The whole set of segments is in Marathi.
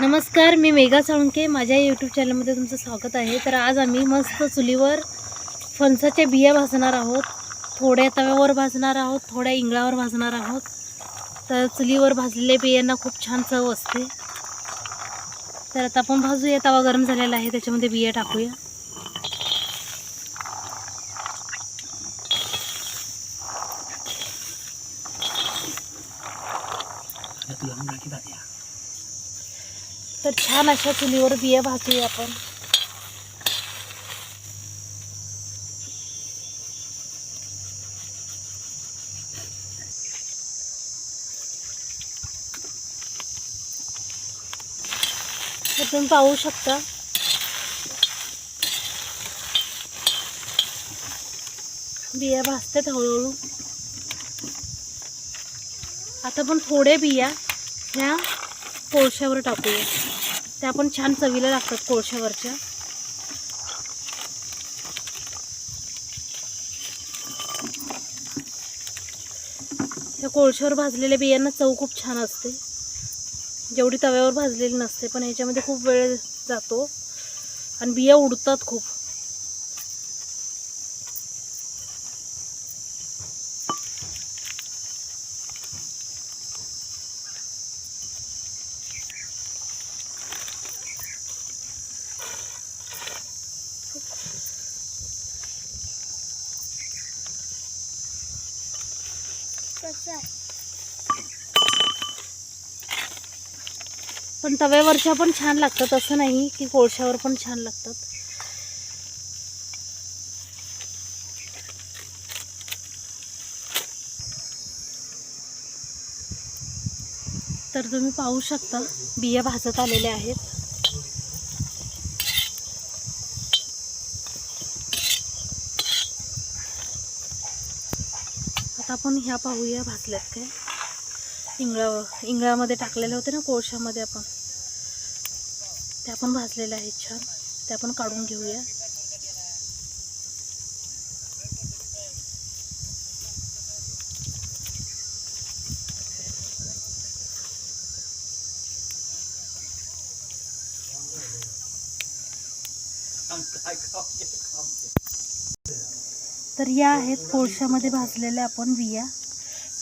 नमस्कार मी मेघा साळुंके माझ्या यूट्यूब चॅनलमध्ये तुमचं स्वागत आहे. तर आज आम्ही मस्त चुलीवर फणसाच्या बिया भाजणार आहोत. थोड्या तव्यावर भाजणार आहोत थोड्या इंगळावर भाजणार आहोत. तर चुलीवर भाजलेल्या बियांना खूप छान चव असते. तर आता आपण भाजूया. तवा गरम झालेला आहे त्याच्यामध्ये बिया टाकूया. तर छान अशा चुलीवर बिया भाजूया आपण. तुम्ही पाहू शकता. बिया भाजतात हळूहळू. आता पण थोडे बिया ह्या कोळशावर टाकूया. त्या पण छान चवीला लागतात कोळशावरच्या. ह्या कोळशावर भाजलेल्या बियांना चव खूप छान असते. जेवढी तव्यावर भाजलेली नसते पण ह्याच्यामध्ये खूप वेळ जातो. आणि बिया उडतात खूप. पण तव्यावरच्या पण छान लागतात असं नाही की कोळशावर पण छान लागतात. तर तुम्ही पाहू शकता बिया भाजत आलेल्या आहेत. आता आपण ह्या पाहूया भाजल्यात काय. इंगळा इंगळामध्ये टाकलेले होते ना कोळशामध्ये आपण. त्या पण भाजलेल्या आहेत छान. त्या पण काढून घेऊया. तर या आहेत कोळशामध्ये भाजलेल्या आपण बिया.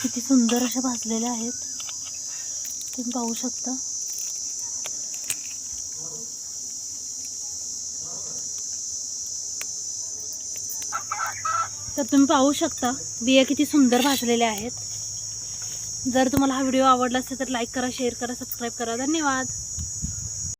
किती सुंदर अशा भाजलेल्या आहेत. तुम्ही पाहू शकता. तर तुम्ही पाहू शकता बिया किती सुंदर भाजलेल्या आहेत. जर तुम्हाला हा व्हिडिओ आवडला असेल तर लाईक करा शेअर करा सबस्क्राईब करा. धन्यवाद.